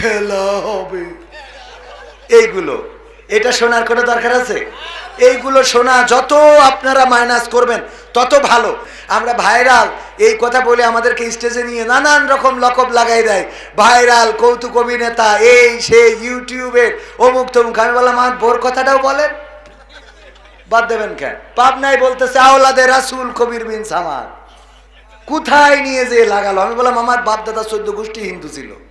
খেলা হবে। এইগুলো। এটা শোনার কোনো দরকার আছে? এইগুলো শোনা যত আপনারা মাইনাস করবেন, তত ভালো। আমরা ভাইরাল এই কথা বলে আমাদেরকে স্টেজে নিয়ে নানান রকম লকব লাগাই দেয়। ভাইরাল কৌতুক অভিনেতা, এই সে ইউটিউবের অমুক তমুক। আমি বললাম আমার বোর কথাটাও বলেন? বাদ দেবেন কেন? পাবনায় বলতেছে, আওলাদে রাসুল কবির বিন সামাদ। কোথায় নিয়ে যে লাগালো? আমি বললাম, আমার বাপ দাদা চোদ্দ গোষ্ঠী হিন্দু ছিল।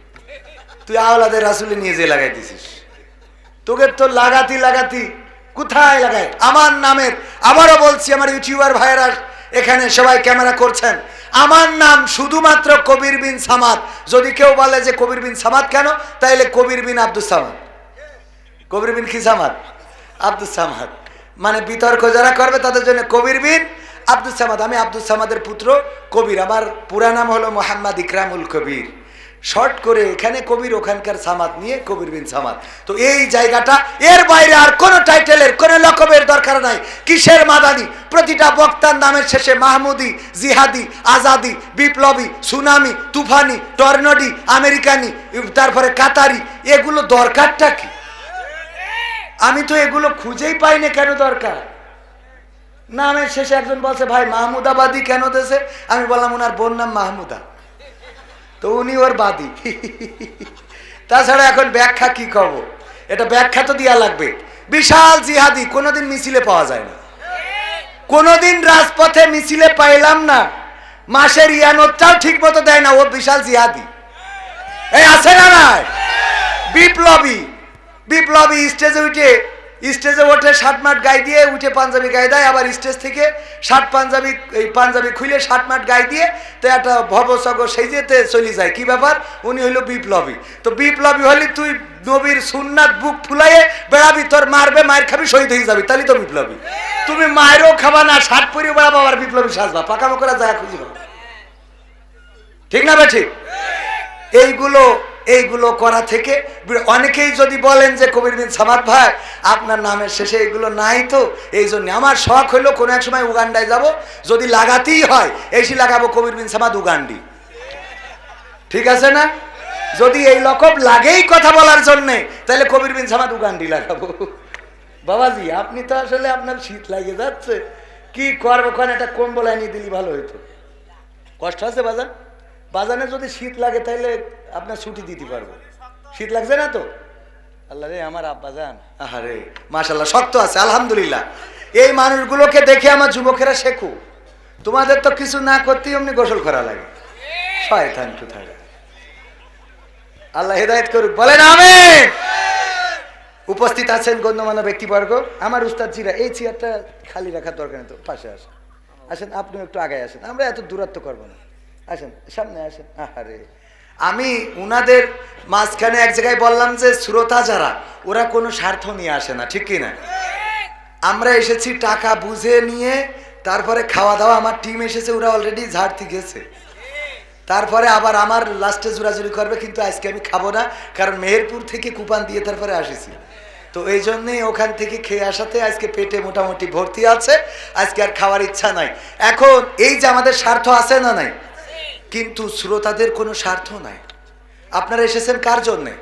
তুই আওলাদের রাসুলে নিয়ে যে লাগাই দিছিস তোকে তো লাগাতি লাগাতি কোথায় লাগায়? আমার নামের, আবারও বলছি আমার ইউটিউবার ভাইয়েরা, এখানে সবাই ক্যামেরা করছেন। আমার নাম শুধুমাত্র কবির বিন সামাদ। যদি কেউ বলে যে কবির বিন সামাদ কেন, তাইলে কবির বিন আব্দুল সামাদ। কবির বিন কি সামাদ? আব্দুল সামাদ। মানে বিতর্ক যারা করবে তাদের জন্য কবির বিন আব্দুল সামাদ। আমি আব্দুল সামাদের পুত্র কবির। আমার পুরা নাম হলো মোহাম্মদ ইকরামুল কবির। শর্ট করে এখানে কবির, ওখানকার সামাদ নিয়ে কবির বিন সামাদ। তো এই জায়গাটা, এর বাইরে আর কোনো টাইটেলের, কোনো লকবের দরকার নাই। কিসের মাদানি? প্রতিটা বক্তার নামের শেষে মাহমুদি, জিহাদি, আজাদি, বিপ্লবী, সুনামি, তুফানি, টর্নডি, আমেরিকানি, তারপরে কাতারি। এগুলো দরকারটা কি? আমি তো এগুলো খুঁজেই পাইনি কেন দরকার? নামের শেষে একজন বলছে, ভাই, মাহমুদাবাদী কেন দেশে? আমি বললাম, ওনার বোন নাম মাহমুদা। তো উনি ওর বাদী। তাছাড়া এখন ব্যাখ্যা কি কব এটা ব্যাখ্যা তো দেওয়া লাগবে। বিশাল জিহাদি, কোনোদিন মিছিলে পাওয়া যায় না। কোনোদিন রাজপথে মিছিলে পাইলাম না। মাসের ইয়ানতটাও ঠিক মতো দেয় না, ও বিশাল জিহাদি। এই আছে না নাই? বিপ্লবী বিপ্লবী স্টেজে উঠে স্টেজে ওঠে শার্ট মাঠ গায়ে দিয়ে উঠে পাঞ্জাবি গায়ে দেয় আবার স্টেজ থেকে শার্ট পাঞ্জাবি এই পাঞ্জাবি খুলে শার্ট মাঠ গায়ে দিয়ে তো একটা ভবসগ সেই যেতে চলে যায়। কি ব্যাপার? উনি হইল বিপ্লবী। তো বিপ্লবী হলি তুই নবীর সুন্নাত বুক ফুলাইয়ে বেড়াবি তোর মারবে মায়ের খাবি শহীদ হয়ে যাবি। তাহলে তো বিপ্লবী। তুমি মায়েরও খাবা না শার্ট পরিয়ে বেড়াবো আবার বিপ্লবী সাজবা। পাকামো করা যায় খুঁজবা ঠিক না বে ঠিক। এইগুলো এইগুলো করা থেকে অনেকেই যদি বলেন যে কবির বিন সামাদ ভাই, আপনার নামের শেষে এগুলো নাই তো, এই জন্য আমার শখ হলো কোনো এক সময় উগান্ডায় যাব, যদি লাগাতেই হয়, এসি লাগাবো কবির বিন সামাদ উগান্ডি। ঠিক আছে না? যদি এই লকব লাগেই কথা বলার জন্যে, তাহলে কবির বিন সামাদ উগান্ডি লাগাবো। বাবাজি, আপনি তো আসলে আপনার শীত লাগে যাচ্ছে। কি করব, কোন একটা কম্বল আনিয়ে দিলি ভালো হইতো। কষ্ট আছে বাজান বাজানে যদি শীত লাগে তাহলে আপনার ছুটি দিতে পারব। শীত লাগছে না তো? আল্লাহ রে আমার আব্বা যান। আহারে মাশাল্লাহ শক্ত আছে আলহামদুলিল্লাহ। এই মানুষগুলোকে দেখে আমার যুবকেরা শেখো। তোমাদের তো কিছু না করতেই অমনি গোসল করা লাগে। শয়তান কোথায়? আল্লাহ হেদায়ত করুক বলেন আমি উপস্থিত আছেন গণ্যমান্য ব্যক্তিবর্গ। আমার উস্তাদ জিরা এই চেয়ারটা খালি রাখার দরকার নেই তো পাশে আসেন। আসেন আপনিও একটু আগে আসেন। আমরা এত দূরত্ব করব না। আসেন, সামনে আসেন। আহারে। আমি উনাদের মাঝখানে এক জায়গায় বললাম যে, শ্রোতা যারা, ওরা কোনো স্বার্থ নিয়ে আসে না, ঠিক কি না আমরা এসেছি টাকা বুঝে নিয়ে, তারপরে খাওয়া দাওয়া আমার টিম এসেছে, ওরা অলরেডি ঝাড়তে গেছে। তারপরে আবার আমার লাস্টে জোরাজুরি করবে, কিন্তু আজকে আমি খাব না, কারণ মেহেরপুর থেকে কুপান দিয়ে তারপরে আসেছি। তো এই জন্যেই ওখান থেকে খেয়ে আসাতে আজকে পেটে মোটামুটি ভর্তি আছে, আজকে আর খাওয়ার ইচ্ছা নাই। এখন এই যে আমাদের স্বার্থ আছে না নাই কিন্তু শ্রোতাদের কোনো স্বার্থ নাই। আপনারা এসেছেন কার জন্যে?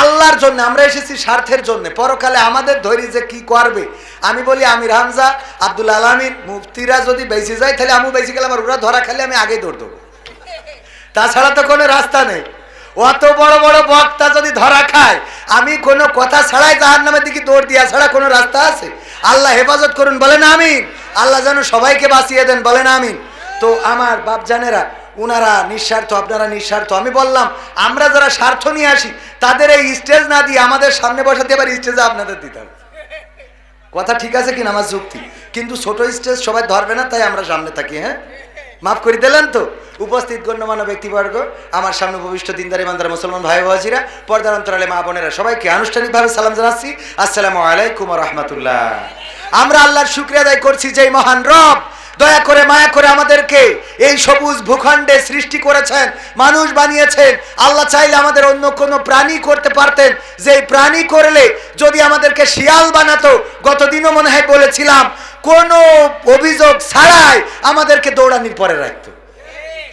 আল্লাহর জন্য, আমরা এসেছি স্বার্থের জন্য। পরকালে আমাদের ধরি যে কি করবে? আমি বলি আমির হামজা, আব্দুল আলামিন, মুফতিরা যদি বেঁচে যায়, তাহলে আমি বেঁচে গেলাম, আর ওরা ধরা খেলে আমি আগেই দৌড় দেবো। তাছাড়া তো কোনো রাস্তা নেই। অত বড় বড় বক্তা যদি ধরা খায়, আমি কোনো কথা ছাড়াই জাহার নামের দিকে দৌড় দিয়া ছাড়া কোনো রাস্তা আছে। আল্লাহ হেফাজত করুন, বলেন আমিন। আল্লাহ যেন সবাইকে বাঁচিয়ে দেন, বলেন আমিন। তো আমার বাপ উনারা নিঃস্বার্থ, আপনারা নিঃস্বার্থ। আমি বললাম, আমরা যারা স্বার্থ নিয়ে আসি, তাদের এই স্টেজ না দিয়ে আমাদের সামনে বসাতে এবার স্টেজে আপনাদের দিতে হবে। কথা ঠিক আছে কিনা আমার যুক্তি? কিন্তু ছোট স্টেজ সবাই ধরবে না, তাই আমরা সামনে থাকি হ্যাঁ? মাফ করে দিলেন তো? উপস্থিত গণ্যমান্য ব্যক্তিবর্গ, আমার সামনে ভবিষ্ঠ দিনদারি মান্দার মুসলমান ভাই বাজিরা পর্দার অন্তরালে মা বোনেরা, সবাইকে আনুষ্ঠানিকভাবে সালাম জানাচ্ছি। আসসালামু আলাইকুম রহমতুল্লাহ। আমরা আল্লাহর শুক্রিয়া আদায় করছি যে মহান রব দয়া করে মায়া করে আমাদেরকে এই সবুজ ভূখণ্ডে সৃষ্টি করেছেন, মানুষ বানিয়েছেন। আল্লাহ চাইলে আমাদের অন্য কোনো প্রাণী করতে পারতেন। যে প্রাণী করলে যদি আমাদেরকে শিয়াল বানাতো, গতদিনও মনে হয় বলেছিলাম, কোনো অভিযোগ ছাড়াই আমাদেরকে দৌড়ানির পরে রাখতো।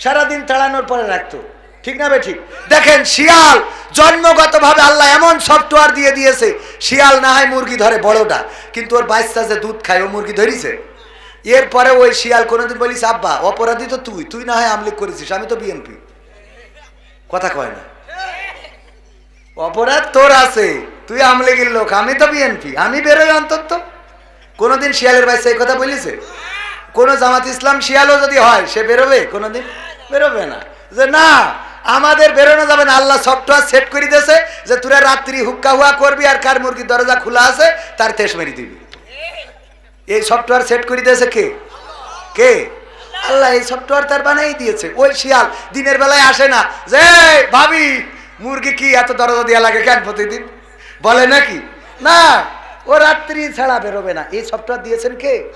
সারাদিন তাড়ানোর পরে রাখতো। ঠিক না বে ঠিক? দেখেন শিয়াল জন্মগতভাবে আল্লাহ এমন সফটওয়্যার দিয়ে দিয়েছে, শিয়াল না হয় মুরগি ধরে বড়টা, কিন্তু ওর বাচ্চা যে দুধ খায়, ও মুরগি ধরিছে। এরপরে ওই শিয়াল কোনোদিন বলিস, আব্বা, অপরাধী তো তুই তুই না হয় আমলিক করেছিস, আমি তো বিএনপি। কথা কয় না। অপরাধ তোর আছে, তুই আমলিগের লোক, আমি তো বিএনপি, আমি বেরোই অন্তত। কোনোদিন শিয়ালের বাচ্চা এই কথা বলিছে? কোন জামাত ইসলাম শিয়ালও যদি হয়, সে বেরোবে কোনোদিন? বেরোবে না। যে না, আমাদের বেরোনো যাবে না, আল্লাহ সফটওয়্যার সেট করে দিয়েছে যে তোরা রাত্রি হুক্কা হুয়া করবি আর কার মুরগির দরজা খোলা আছে, তার তেস মেরে দিবি। এই সফটওয়্যার সেট করে দিয়েছে কে? কে? আল্লাহ, এই সফটওয়্যার তার বানাই দিয়েছে। ওই শিয়াল দিনের বেলায় আসে না। যে, ভাবি, মুরগি কি এত দরজা দেওয়া লাগে কেন প্রতিদিন? বলে নাকি? না, ও রাত্রি ছাড়া বেরোবে না। এই সফটওয়্যার দিয়েছেন কে?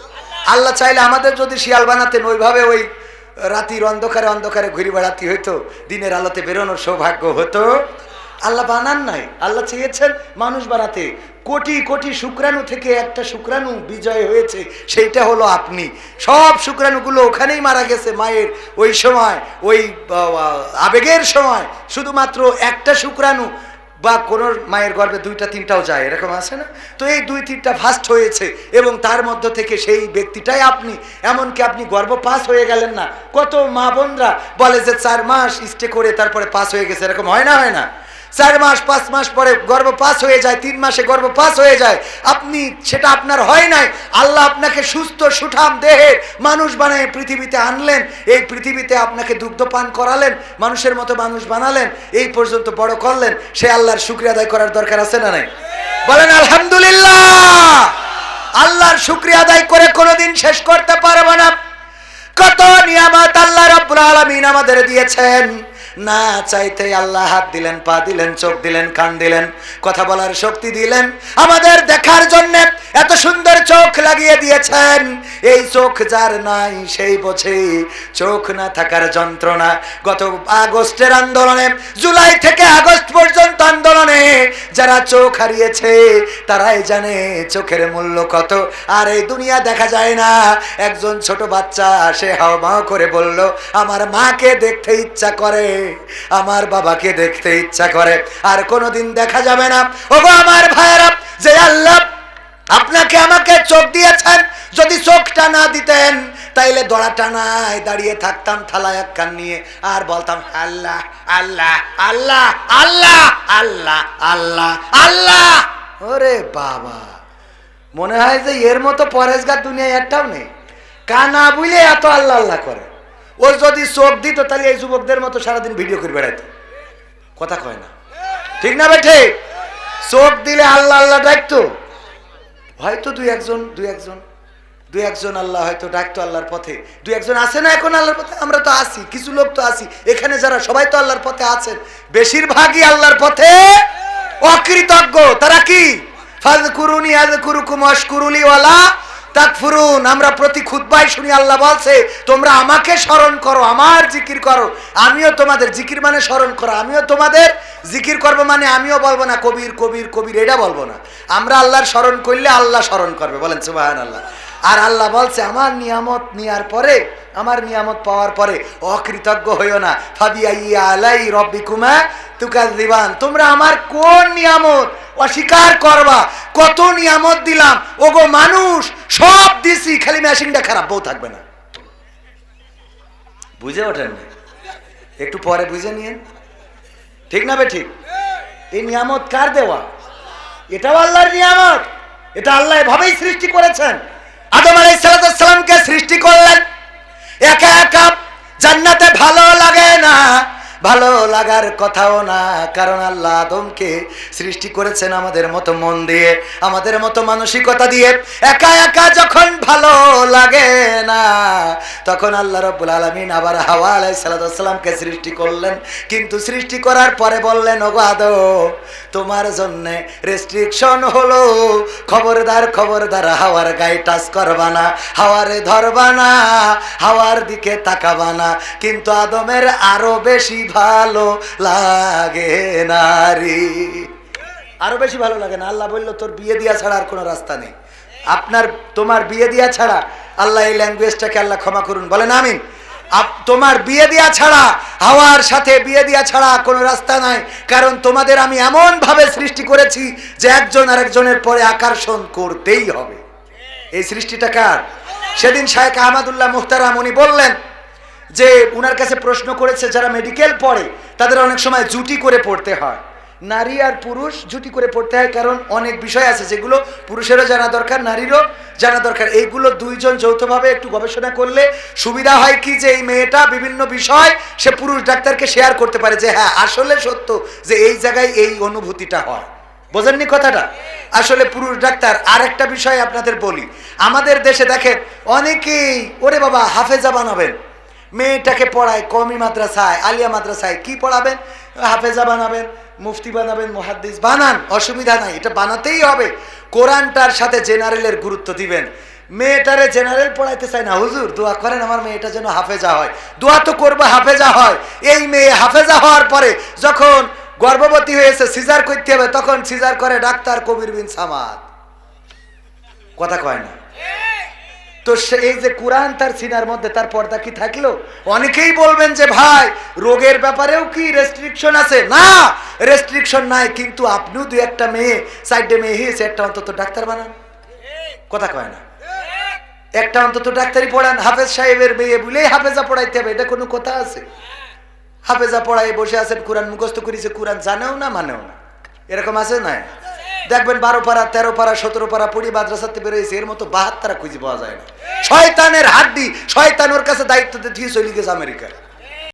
আল্লাহ চাইলে আমাদের যদি শিয়াল বানাতেন, ওইভাবে ওই রাতির অন্ধকারে অন্ধকারে ঘুরে বেড়াতে হইতো। দিনের আলোতে বেরোনোর সৌভাগ্য হতো। আল্লাহ বানান নাই, আল্লাহ চেয়েছেন মানুষ বানাতে। কোটি কোটি শুক্রাণু থেকে একটা শুক্রাণু বিজয় হয়েছে, সেইটা হলো আপনি। সব শুক্রাণুগুলো ওখানেই মারা গেছে মায়ের। ওই সময়, ওই আবেগের সময় শুধুমাত্র একটা শুক্রাণু বা কোনো মায়ের গর্ভে দুইটা, তিনটাও যায়, এরকম আছে না? তো এই দুই, তিনটা ফাস্ট হয়েছে এবং তার মধ্য থেকে সেই ব্যক্তিটাই আপনি। এমনকি আপনি গর্ভ পাস হয়ে গেলেন না। কত মা বোনরা বলে যে চার মাস স্টে করে তারপরে পাস হয়ে গেছে, এরকম হয় না হয় না? চার মাস, পাঁচ মাস পরে গর্ভ পাস হয়ে যায়, তিন মাসে গর্ভ পাস হয়ে যায়। আপনি, সেটা আপনার হয় নাই। আল্লাহ আপনাকে সুস্থ, সুঠাম দেহের মানুষ বানায় পৃথিবীতে আনলেন। এই পৃথিবীতে আপনাকে দুগ্ধ পান করালেন, মানুষের মতো মানুষ বানালেন। এই পর্যন্ত বড় করলেন। সে আল্লাহর শুক্রিয়া আদায় করার দরকার আছে না নাই? বলেন, আলহামদুলিল্লাহ! আল্লাহর শুক্রিয়া আদায় করে কোনোদিন শেষ করতে পারব না। কত নিয়ামত আল্লাহ রাব্বুল আলামিন আমাদের দিয়েছেন। না চাইতে আল্লাহ হাত দিলেন, পা দিলেন, চোখ দিলেন, কান দিলেন, কথা বলার শক্তি দিলেন। আমাদের দেখার জন্য এত সুন্দর চোখ লাগিয়ে দিয়েছেন। এই চোখ যার নাই, সেই বোঝে। চোখ না থাকার যন্ত্রণা, গত আগস্টের আন্দোলনে, জুলাই থেকে আগস্ট পর্যন্ত আন্দোলনে যারা চোখ হারিয়েছে, তারাই জানে চোখের মূল্য কত। আর এই দুনিয়া দেখা যায় না। একজন ছোট বাচ্চা, সে হাওমাও করে বলল, আমার মাকে দেখতে ইচ্ছা করে। আমার বাবাকে দেখতে ইচ্ছা করে, আর কোনোদিন দেখা যাবে না। ওগো আমার ভাইয়েরা, যে আল্লাহ আপনাকে আমাকে চোখ দিয়েছেন, যদি চোখটা না দিতেন, তাইলে দড়া টানায় দাঁড়িয়ে থাকতাম থালা এক কান নিয়ে, আর বলতাম, আল্লাহ আল্লাহ আল্লাহ আল্লাহ আল্লাহ আল্লাহ আল্লাহ। ওরে বাবা, মনে হয় যে এর মতো পরেশগার দুনিয়ায় একটাও নেই। কানা বুঝলে এত আল্লাহ আল্লাহ করে। ও যদি চোখ দিত, তাহলে এই যুবকদের মতো সারাদিন ভিডিও করে বেড়াইতো। কথা কয় না। ঠিক না বেঠে? চোখ দিলে আল্লাহ আল্লাহ ডাকতো। হয়তো দুই একজন দুই একজন দুই একজন আল্লাহ হয়তো ডাকতো আল্লাহর পথে। দুই একজন আছে না এখন আল্লাহর পথে? আমরা তো আসি কিছু লোক তো আসি এখানে যারা সবাই তো আল্লাহর পথে আছেন। বেশিরভাগই আল্লাহর পথে অকৃতজ্ঞ। তারা কি? ফাজ কুরুনি আজ কুরুকুম অশকুরুলি ওয়ালা তাকফুরুন, আমরা প্রতি খুতবাই শুনি আল্লাহ বলছে, তোমরা আমাকে স্মরণ করো, আমার জিকির করো। আমিও তোমাদের জিকির মানে স্মরণ করো, আমিও তোমাদের জিকির করব মানে আমিও বলব না, কবির কবির কবির, এটা বলব না। আমরা আল্লাহর স্মরণ করলে আল্লাহ স্মরণ করবে, বলেন সুবাহান আল্লাহ আর আল্লাহ বলছে, আমার নিয়ামত নেওয়ার পরে, আমার নিয়ামত পাওয়ার পরে, অকৃতজ্ঞ হইও না। ইয়া আলাই রব্বিকুমা তুকাল দিবান তোমরা আমার কোন নিয়ামত অস্বীকার করবা। কত নিয়ামত দিলাম। ওগো মানুষ, সব দিছি, খালি মেশিনটা খারাপ, বউ থাকবে না। বুঝে ওঠেন একটু পরে বুঝে নিয়েন। ঠিক না বে ঠিক? এই নিয়ামত কার দেওয়া? এটাও আল্লাহর নিয়ামত। এটা আল্লাহ এভাবেই সৃষ্টি করেছেন। আদম আলাইসালামকে সৃষ্টি করলেন। একা একা ভালো লাগার কথাও না, কারণ আল্লাহ আদমকে সৃষ্টি করেছেন আমাদের মতো মন দিয়ে, আমাদের মতো মানসিকতা দিয়ে। একা একা যখন ভালো লাগে না, তখন আল্লাহ রব্বুল আলমিন আবার হাওয়া আলাই সালাতামকে সৃষ্টি করলেন। কিন্তু সৃষ্টি করার পরে বললেন, ওগো আদম, তোমার জন্য রেস্ট্রিকশন হলো, খবরদার খবরদার হাওয়ার গায়ে টাচ করবা না, হাওয়ারে ধরবা না, হাওয়ার দিকে তাকাবা না। কিন্তু আদমের আরও বেশি ভালো লাগে নারী। আরও বেশি ভালো লাগে না, আল্লাহ বলল, তোর বিয়ে দিয়া ছাড়া আর কোনো রাস্তা নেই। আপনার, তোমার বিয়ে দিয়া ছাড়া আল্লাহ এই ল্যাঙ্গুয়েজটাকে আল্লাহ ক্ষমা করুন। বলেন, আমিন। তোমার বিয়ে দেওয়া ছাড়া, হাওয়ার সাথে বিয়ে দেওয়া ছাড়া কোনো রাস্তা নাই। কারণ তোমাদের আমি এমন ভাবে সৃষ্টি করেছি যে একজন আরেকজনের পরে আকর্ষণ করতেই হবে। এই সৃষ্টিটা কার? সেদিন শায়েখ আহমদুল্লাহ মুখতারাম উনি বললেন যে উনার কাছে প্রশ্ন করেছে যারা মেডিকেল পড়ে, তাদের অনেক সময় জুটি করে পড়তে হয়। নারী আর পুরুষ জুটি করে পড়তে হয় কারণ অনেক বিষয় আছে যেগুলো পুরুষেরও জানা দরকার, নারীরও জানা দরকার। এইগুলো দুইজন যৌথভাবে একটু গবেষণা করলে সুবিধা হয় কি যে এই মেয়েটা বিভিন্ন বিষয় সে পুরুষ ডাক্তারকে শেয়ার করতে পারে যে হ্যাঁ আসলে সত্য যে এই জায়গায় এই অনুভূতিটা হয়। বোঝেননি কথাটা? আসলে পুরুষ ডাক্তার, আরেকটা বিষয় আপনাদের বলি। আমাদের দেশে দেখেন, অনেকেই, ওরে বাবা, হাফেজা বানাবেন। মেয়েটাকে পড়ায়, কমি মাদ্রাসায়, আলিয়া মাদ্রাসায় কি পড়াবেন? হাফেজা বানাবেন, মুফতি বানাবেন, মুহাদ্দিস বানান, অসুবিধা নাই, এটা বানাতেই হবে। কোরআনটার সাথে জেনারেলের গুরুত্ব দিবেন। মেয়েটারে জেনারেল পড়াইতে চায় না, হুজুর, দোয়া করেন আমার মেয়েটা যেন হাফেজা হয়। দোয়া তো করব, হাফেজা হয়। এই মেয়ে হাফেজা হওয়ার পরে যখন গর্ভবতী হয়েছে, সিজার করতে হবে, তখন সিজার করে ডাক্তার কবির বিন সামাদ। কথা কয় না। তো এই যে কোরআন তার সিনার মধ্যে, তার পর্দা কি থাকল? অনেকেই বলবেন যে, ভাই, রোগের ব্যাপারেও কি রেস্ট্রিকশন আছে? না রেস্ট্রিকশন নাই, কিন্তু আপনিও দু একটা মেয়ে সাইডে মেয়ে হয়েছে, একটা অন্তত ডাক্তার বানান। কথা কয় না। একটা অন্তত ডাক্তারি পড়ান। হাফেজ সাহেবের মেয়ে বলেই হাফেজা পড়াইতে হবে, এটা কোনো কথা আছে? হাফেজা পড়াই বসে আছেন, কোরআন মুখস্থ করেছে, কোরআন জানেও না, মানেও না। এরকম আছে না? দেখবেন বারো পাড়া, তেরো পাড়া, সতেরো পাড়া পড়ি মাদ্রাসাতে বেরোয়েছে এর মতো বাহাত্তারা খুঁজে পাওয়া যায় না। শয়তানের হাড্ডি, শয়তান ওর কাছে দায়িত্ব দিয়ে চলে গেছে আমেরিকায়।